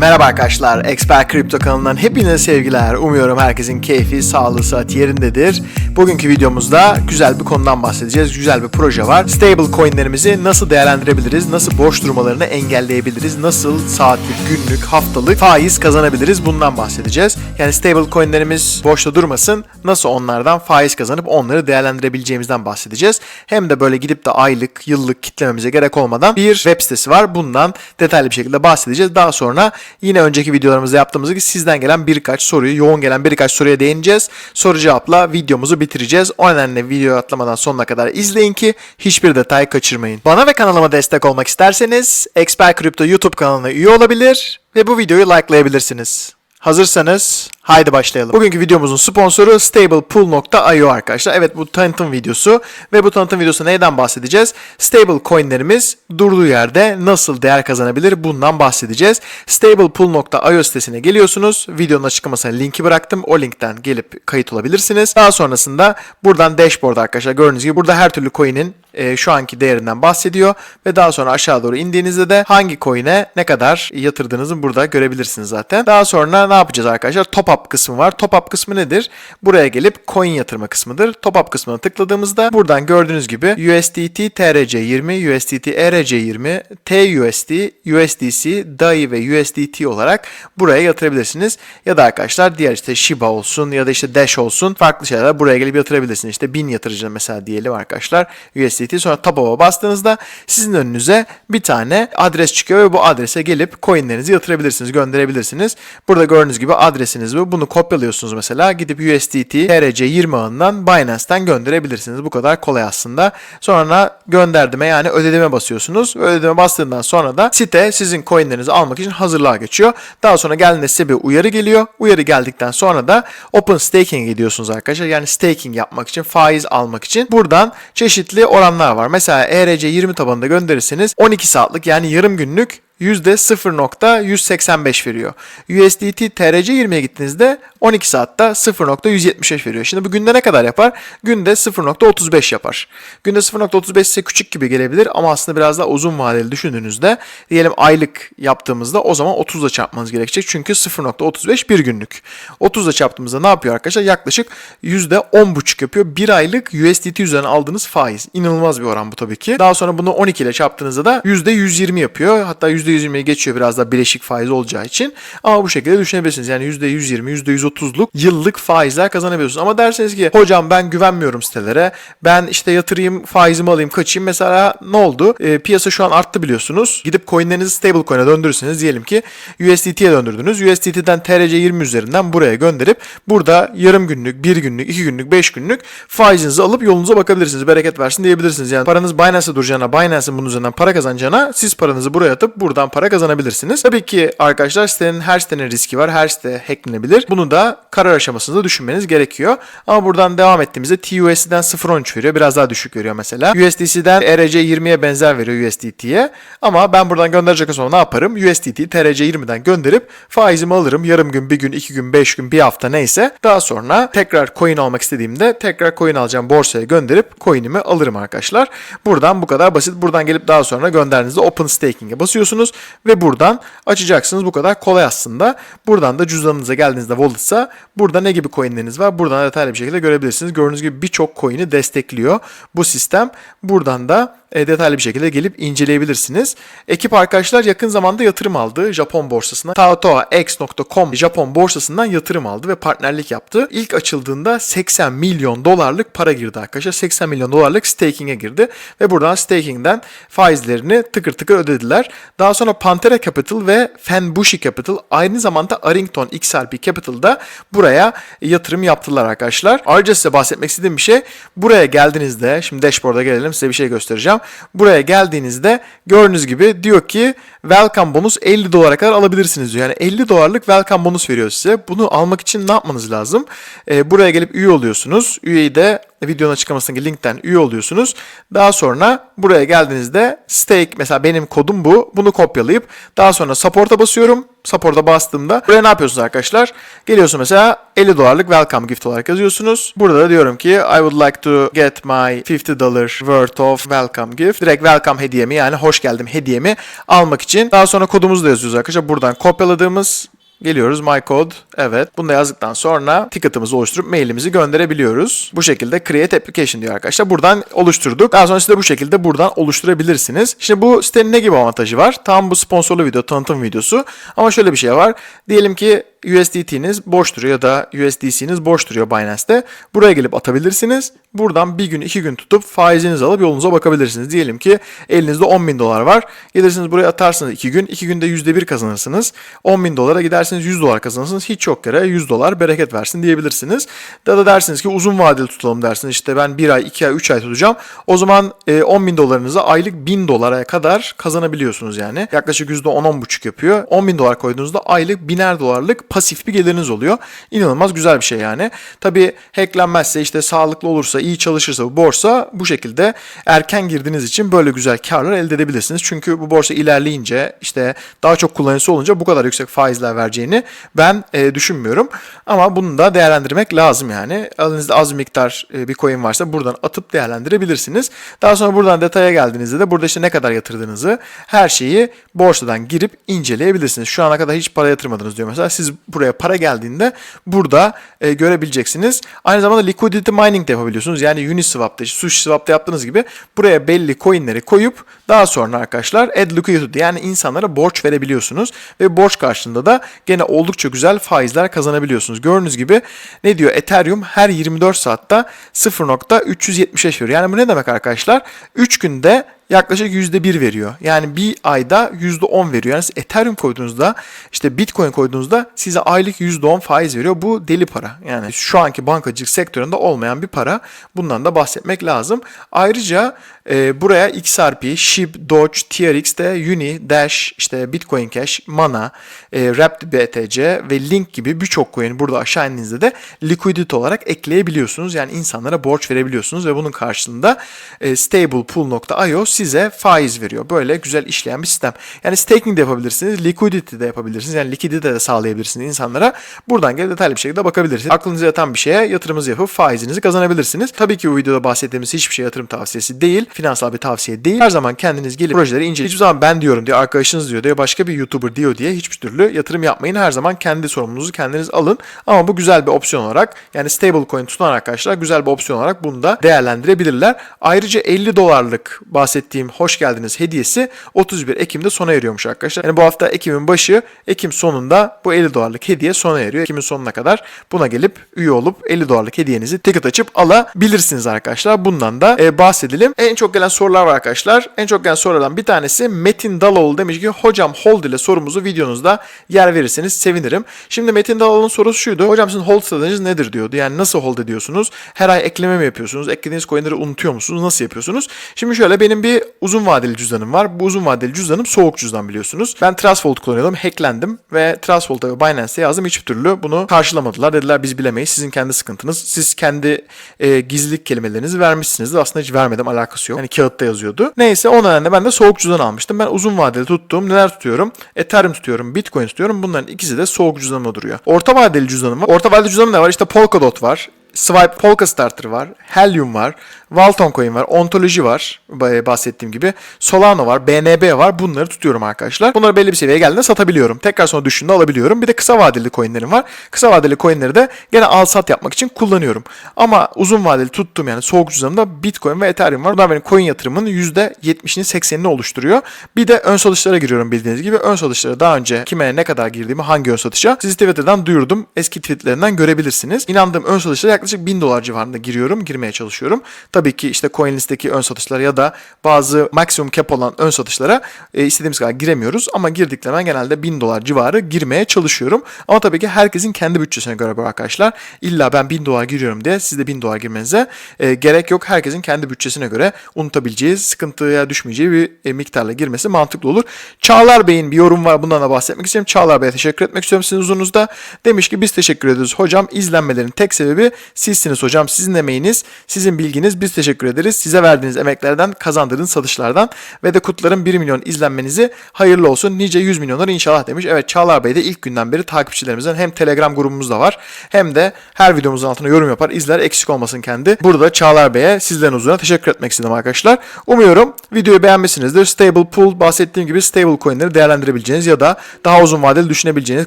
Merhaba arkadaşlar, Expert Kripto kanalından hepinize sevgiler. Umuyorum herkesin keyfi, sağlığı, saat yerindedir. Bugünkü videomuzda güzel bir konudan bahsedeceğiz. Güzel bir proje var. Stable coinlerimizi nasıl değerlendirebiliriz? Nasıl boş durmalarını engelleyebiliriz? Nasıl saatlik, günlük, haftalık faiz kazanabiliriz? Bundan bahsedeceğiz. Yani stable coinlerimiz boşta durmasın. Nasıl onlardan faiz kazanıp onları değerlendirebileceğimizden bahsedeceğiz. Hem de böyle gidip de aylık, yıllık kitlememize gerek olmadan bir web sitesi var. Bundan detaylı bir şekilde bahsedeceğiz. Daha sonra yine önceki videolarımızda yaptığımız gibi sizden gelen birkaç soruyu, yoğun gelen birkaç soruya değineceğiz. Soru cevapla videomuzu bitireceğiz. O nedenle videoyu atlamadan sonuna kadar izleyin ki hiçbir detay kaçırmayın. Bana ve kanalıma destek olmak isterseniz Expert Crypto YouTube kanalına üye olabilir ve bu videoyu likelayabilirsiniz. Hazırsanız haydi başlayalım. Bugünkü videomuzun sponsoru StablePool.io arkadaşlar. Evet bu tanıtım videosu ve bu tanıtım videosu neyden bahsedeceğiz? Stable coinlerimiz durduğu yerde nasıl değer kazanabilir bundan bahsedeceğiz. StablePool.io sitesine geliyorsunuz. Videonun açıklamasına linki bıraktım. O linkten gelip kayıt olabilirsiniz. Daha sonrasında buradan dashboard arkadaşlar gördüğünüz gibi burada her türlü coin'in e, şu anki değerinden bahsediyor ve daha sonra aşağı doğru indiğinizde de hangi coin'e ne kadar yatırdığınızı burada görebilirsiniz zaten. Daha sonra ne yapacağız arkadaşlar? Top up kısmı var. Top up kısmı nedir? Buraya gelip coin yatırma kısmıdır. Top up kısmına tıkladığımızda buradan gördüğünüz gibi USDT TRC20, USDT ERC20, TUSD, USDC, DAI ve USDT olarak buraya yatırabilirsiniz. Ya da arkadaşlar diğer işte Shiba olsun ya da işte Dash olsun farklı şeyler buraya gelip yatırabilirsiniz. İşte 1000 yatırıcı mesela diyelim arkadaşlar USDT sonra top up'a bastığınızda sizin önünüze bir tane adres çıkıyor ve bu adrese gelip coinlerinizi yatırabilirsiniz, gönderebilirsiniz. Burada gördüğünüz gibi adresiniz bu. Bunu kopyalıyorsunuz mesela. Gidip USDT TRC20 ağından Binance'ten gönderebilirsiniz. Bu kadar kolay aslında. Sonra gönderdiğime yani ödedime basıyorsunuz. Ödedime bastığından sonra da site sizin coinlerinizi almak için hazırlığa geçiyor. Daha sonra geldiğinde size bir uyarı geliyor. Uyarı geldikten sonra da Open Staking'e gidiyorsunuz arkadaşlar. Yani staking yapmak için, faiz almak için. Buradan çeşitli oranlar var. Mesela ERC20 tabanında gönderirseniz 12 saatlik yani yarım günlük %0.185 veriyor. USDT TRC20'ye gittiğinizde 12 saatte 0.175 veriyor. Şimdi bu günde ne kadar yapar? Günde 0.35 yapar. Günde 0.35 size küçük gibi gelebilir ama aslında biraz daha uzun vadeli düşündüğünüzde diyelim aylık yaptığımızda o zaman 30'la çarpmanız gerekecek. Çünkü 0.35 bir günlük. 30'la çarptığımızda ne yapıyor arkadaşlar? Yaklaşık %10.5 yapıyor. Bir aylık USDT üzerinden aldığınız faiz. İnanılmaz bir oran bu tabii ki. Daha sonra bunu 12 ile çarptığınızda da %120 yapıyor. Hatta %120'yi geçiyor biraz da bileşik faiz olacağı için. Ama bu şekilde düşünebilirsiniz. Yani %120, %130'luk yıllık faizler kazanabiliyorsunuz. Ama derseniz ki hocam ben güvenmiyorum sitelere. Ben işte yatırayım, faizimi alayım, kaçayım. Mesela ne oldu? E, piyasa şu an arttı biliyorsunuz. Gidip coinlerinizi stable coin'e döndürürseniz diyelim ki USDT'ye döndürdünüz. USDT'den TRC20 üzerinden buraya gönderip burada yarım günlük, bir günlük, iki günlük, beş günlük faizinizi alıp yolunuza bakabilirsiniz. Bereket versin diyebilirsiniz. Yani paranız Binance'e duracağına, Binance'in bunun üzerinden para kazanacağına siz paranızı buraya atıp buradan para kazanabilirsiniz. Tabii ki arkadaşlar sitenin her sitenin riski var. Her site hacklenebilir. Bunu da karar aşamasında düşünmeniz gerekiyor. Ama buradan devam ettiğimizde TUSD'den 0.13 veriyor. Biraz daha düşük veriyor mesela. USDC'den ERC20'ye benzer veriyor USDT'ye. Ama ben buradan gönderecek olsam ne yaparım? USDT TRC20'den gönderip faizimi alırım. Yarım gün, bir gün, iki gün, beş gün, bir hafta neyse. Daha sonra tekrar coin almak istediğimde tekrar coin alacağım borsaya gönderip coin'imi alırım arkadaşlar. Buradan bu kadar basit. Buradan gelip daha sonra gönderdiğinizde Open Staking'e basıyorsunuz ve buradan açacaksınız. Bu kadar kolay aslında. Buradan da cüzdanınıza geldiğinizde wallet'sa burada ne gibi coinleriniz var? Buradan detaylı bir şekilde görebilirsiniz. Gördüğünüz gibi birçok coin'i destekliyor bu sistem. Buradan da detaylı bir şekilde gelip inceleyebilirsiniz. Ekip arkadaşlar yakın zamanda yatırım aldı Japon borsasına. taotoax.com Japon borsasından yatırım aldı ve partnerlik yaptı. İlk açıldığında 80 milyon dolarlık para girdi arkadaşlar. 80 milyon dolarlık staking'e girdi ve buradan staking'den faizlerini tıkır tıkır ödediler. Daha sonra Pantera Capital ve Fenbushi Capital aynı zamanda Arrington XRP Capital'da buraya yatırım yaptılar arkadaşlar. Ayrıca size bahsetmek istediğim bir şey buraya geldiğinizde şimdi dashboard'a gelelim size bir şey göstereceğim. Buraya geldiğinizde gördüğünüz gibi diyor ki welcome bonus 50 dolara kadar alabilirsiniz diyor. Yani 50 dolarlık welcome bonus veriyor size. Bunu almak için ne yapmanız lazım? Ee, buraya gelip üye oluyorsunuz. Üyeyi de videonun açıklamasındaki linkten üye oluyorsunuz. Daha sonra buraya geldiğinizde stake mesela benim kodum bu. Bunu kopyalayıp daha sonra support'a basıyorum. Support'a bastığımda buraya ne yapıyorsunuz arkadaşlar? Geliyorsunuz mesela 50 dolarlık welcome gift olarak yazıyorsunuz. Burada da diyorum ki I would like to get my 50 dollar worth of welcome gift. Direkt welcome hediyemi yani hoş geldim hediyemi almak için. Daha sonra kodumuzu da yazıyoruz arkadaşlar. Buradan kopyaladığımız Geliyoruz my code. Evet. Bunu da yazdıktan sonra ticket'ımızı oluşturup mailimizi gönderebiliyoruz. Bu şekilde create application diyor arkadaşlar. Buradan oluşturduk. Daha sonra siz de bu şekilde buradan oluşturabilirsiniz. Şimdi bu sitenin ne gibi avantajı var? Tam bu sponsorlu video, tanıtım videosu. Ama şöyle bir şey var. Diyelim ki USDT'niz boş duruyor ya da USDC'niz boş duruyor Binance'te. Buraya gelip atabilirsiniz. Buradan bir gün iki gün tutup faizinizi alıp yolunuza bakabilirsiniz. Diyelim ki elinizde 10 bin dolar var. Gelirsiniz buraya atarsınız iki gün. iki günde yüzde bir kazanırsınız. 10 bin dolara gidersiniz 100 dolar kazanırsınız. Hiç yok yere 100 dolar bereket versin diyebilirsiniz. Ya da dersiniz ki uzun vadeli tutalım dersiniz. İşte ben bir ay, iki ay, üç ay tutacağım. O zaman e, 10 bin dolarınızı aylık 1000 dolara kadar kazanabiliyorsunuz yani. Yaklaşık %10-10,5 yapıyor. 10 bin dolar koyduğunuzda aylık biner dolarlık pasif bir geliriniz oluyor. İnanılmaz güzel bir şey yani. Tabii hacklenmezse işte sağlıklı olursa, iyi çalışırsa bu borsa bu şekilde erken girdiğiniz için böyle güzel karlar elde edebilirsiniz. Çünkü bu borsa ilerleyince işte daha çok kullanıcısı olunca bu kadar yüksek faizler vereceğini ben e, düşünmüyorum. Ama bunu da değerlendirmek lazım yani. Elinizde az miktar e, bir coin varsa buradan atıp değerlendirebilirsiniz. Daha sonra buradan detaya geldiğinizde de burada işte ne kadar yatırdığınızı her şeyi borsadan girip inceleyebilirsiniz. Şu ana kadar hiç para yatırmadınız diyor mesela. Siz buraya para geldiğinde burada e, görebileceksiniz. Aynı zamanda liquidity mining de yapabiliyorsunuz. Yani Uniswap'ta, SushiSwap'ta yaptığınız gibi buraya belli coinleri koyup daha sonra arkadaşlar add liquidity yani insanlara borç verebiliyorsunuz ve borç karşılığında da gene oldukça güzel faizler kazanabiliyorsunuz. Gördüğünüz gibi ne diyor Ethereum her 24 saatte 0.375 veriyor. Yani bu ne demek arkadaşlar? 3 günde yaklaşık %1 veriyor. Yani bir ayda %10 veriyor. Yani siz Ethereum koyduğunuzda işte Bitcoin koyduğunuzda size aylık %10 faiz veriyor. Bu deli para. Yani şu anki bankacılık sektöründe olmayan bir para. Bundan da bahsetmek lazım. Ayrıca e, buraya XRP, SHIB, Doge, TRX de Uni, Dash, işte Bitcoin Cash, Mana, e, Wrapped BTC ve Link gibi birçok coin burada aşağı indiğinizde de liquidity olarak ekleyebiliyorsunuz. Yani insanlara borç verebiliyorsunuz ve bunun karşılığında e, stablepool.io size faiz veriyor. Böyle güzel işleyen bir sistem. Yani staking de yapabilirsiniz, liquidity de yapabilirsiniz. Yani likidite de sağlayabilirsiniz insanlara. Buradan gelip detaylı bir şekilde bakabilirsiniz. Aklınıza yatan bir şeye yatırımınızı yapıp faizinizi kazanabilirsiniz. Tabii ki bu videoda bahsettiğimiz hiçbir şey yatırım tavsiyesi değil. Finansal bir tavsiye değil. Her zaman kendiniz gelip projeleri inceleyin. Hiçbir zaman ben diyorum diye, arkadaşınız diyor diye, başka bir YouTuber diyor diye hiçbir türlü yatırım yapmayın. Her zaman kendi sorumluluğunuzu kendiniz alın. Ama bu güzel bir opsiyon olarak yani stablecoin tutan arkadaşlar güzel bir opsiyon olarak bunu da değerlendirebilirler. Ayrıca 50 dolarlık bahsettiğim hoş geldiniz hediyesi 31 Ekim'de sona eriyormuş arkadaşlar. Yani bu hafta Ekim'in başı, Ekim sonunda bu 50 dolarlık hediye sona eriyor. Ekim'in sonuna kadar buna gelip üye olup 50 dolarlık hediyenizi ticket açıp alabilirsiniz arkadaşlar. Bundan da e, bahsedelim. En çok gelen sorular var arkadaşlar. En çok gelen sorulardan bir tanesi Metin Daloğlu demiş ki hocam hold ile sorumuzu videonuzda yer verirseniz sevinirim. Şimdi Metin Daloğlu'nun sorusu şuydu. Hocam sizin hold stratejiniz nedir diyordu. Yani nasıl hold ediyorsunuz? Her ay ekleme mi yapıyorsunuz? Eklediğiniz coinleri unutuyor musunuz? Nasıl yapıyorsunuz? Şimdi şöyle benim bir uzun vadeli cüzdanım var. Bu uzun vadeli cüzdanım soğuk cüzdan biliyorsunuz. Ben Trustwallet kullanıyordum. Hacklendim ve Trustwallet'a ve Binance'e yazdım. Hiçbir türlü bunu karşılamadılar. Dediler biz bilemeyiz. Sizin kendi sıkıntınız. Siz kendi e, gizlilik kelimelerinizi vermişsinizdir. Aslında hiç vermedim. Alakası yok. Yani kağıtta yazıyordu. Neyse o nedenle ben de soğuk cüzdan almıştım. Ben uzun vadeli tuttuğum neler tutuyorum? Ethereum tutuyorum. Bitcoin tutuyorum. Bunların ikisi de soğuk cüzdanıma duruyor. Orta vadeli cüzdanım var. Orta vadeli cüzdanım ne var? İşte Polkadot var. Swipe Polka Starter var. Helium var. Walton Coin var. Ontoloji var. Bahsettiğim gibi. Solano var. BNB var. Bunları tutuyorum arkadaşlar. Bunları belli bir seviyeye geldiğinde satabiliyorum. Tekrar sonra düşünde alabiliyorum. Bir de kısa vadeli coinlerim var. Kısa vadeli coinleri de gene al sat yapmak için kullanıyorum. Ama uzun vadeli tuttuğum yani soğuk cüzdanımda Bitcoin ve Ethereum var. Bunlar benim coin yatırımının %70'ini 80'ini oluşturuyor. Bir de ön satışlara giriyorum bildiğiniz gibi. Ön satışlara daha önce kime ne kadar girdiğimi hangi ön satışa sizi Twitter'dan duyurdum. Eski tweetlerinden görebilirsiniz. İnandığım ön satışlara yaklaşık 1000 dolar civarında giriyorum. Girmeye çalışıyorum. Tabii tabii ki işte CoinList'teki ön satışlara ya da bazı maksimum cap olan ön satışlara e, istediğimiz kadar giremiyoruz. Ama girdiklerime genelde 1000 dolar civarı girmeye çalışıyorum. Ama tabii ki herkesin kendi bütçesine göre bu arkadaşlar. İlla ben 1000 dolar giriyorum diye siz de 1000 dolar girmenize e, gerek yok. Herkesin kendi bütçesine göre unutabileceği, sıkıntıya düşmeyeceği bir e, miktarla girmesi mantıklı olur. Çağlar Bey'in bir yorum var. Bundan da bahsetmek istiyorum. Çağlar Bey'e teşekkür etmek istiyorum sizin huzurunuzda. Demiş ki biz teşekkür ediyoruz hocam. İzlenmelerin tek sebebi sizsiniz hocam. Sizin emeğiniz, sizin bilginiz. Biz teşekkür ederiz. Size verdiğiniz emeklerden, kazandırdığınız satışlardan ve de kutlarım 1 milyon izlenmenizi hayırlı olsun. Nice 100 milyonlar inşallah demiş. Evet Çağlar Bey de ilk günden beri takipçilerimizden hem Telegram grubumuz da var hem de her videomuzun altına yorum yapar, izler, eksik olmasın kendi. Burada Çağlar Bey'e sizlerin huzuruna teşekkür etmek istedim arkadaşlar. Umuyorum videoyu beğenmişsinizdir. Stable Pool bahsettiğim gibi stable coinleri değerlendirebileceğiniz ya da daha uzun vadeli düşünebileceğiniz,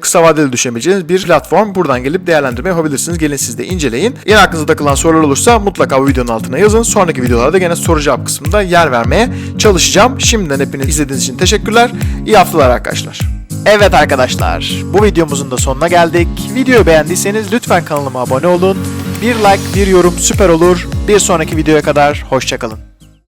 kısa vadeli düşünebileceğiniz bir platform. Buradan gelip değerlendirme yapabilirsiniz. Gelin siz de inceleyin. Yine aklınıza takılan sorular olursa mutlaka bu videonun altına yazın. Sonraki videolarda gene soru cevap kısmında yer vermeye çalışacağım. Şimdiden hepiniz izlediğiniz için teşekkürler. İyi haftalar arkadaşlar. Evet arkadaşlar, bu videomuzun da sonuna geldik. Videoyu beğendiyseniz lütfen kanalıma abone olun. Bir like, bir yorum süper olur. Bir sonraki videoya kadar hoşçakalın.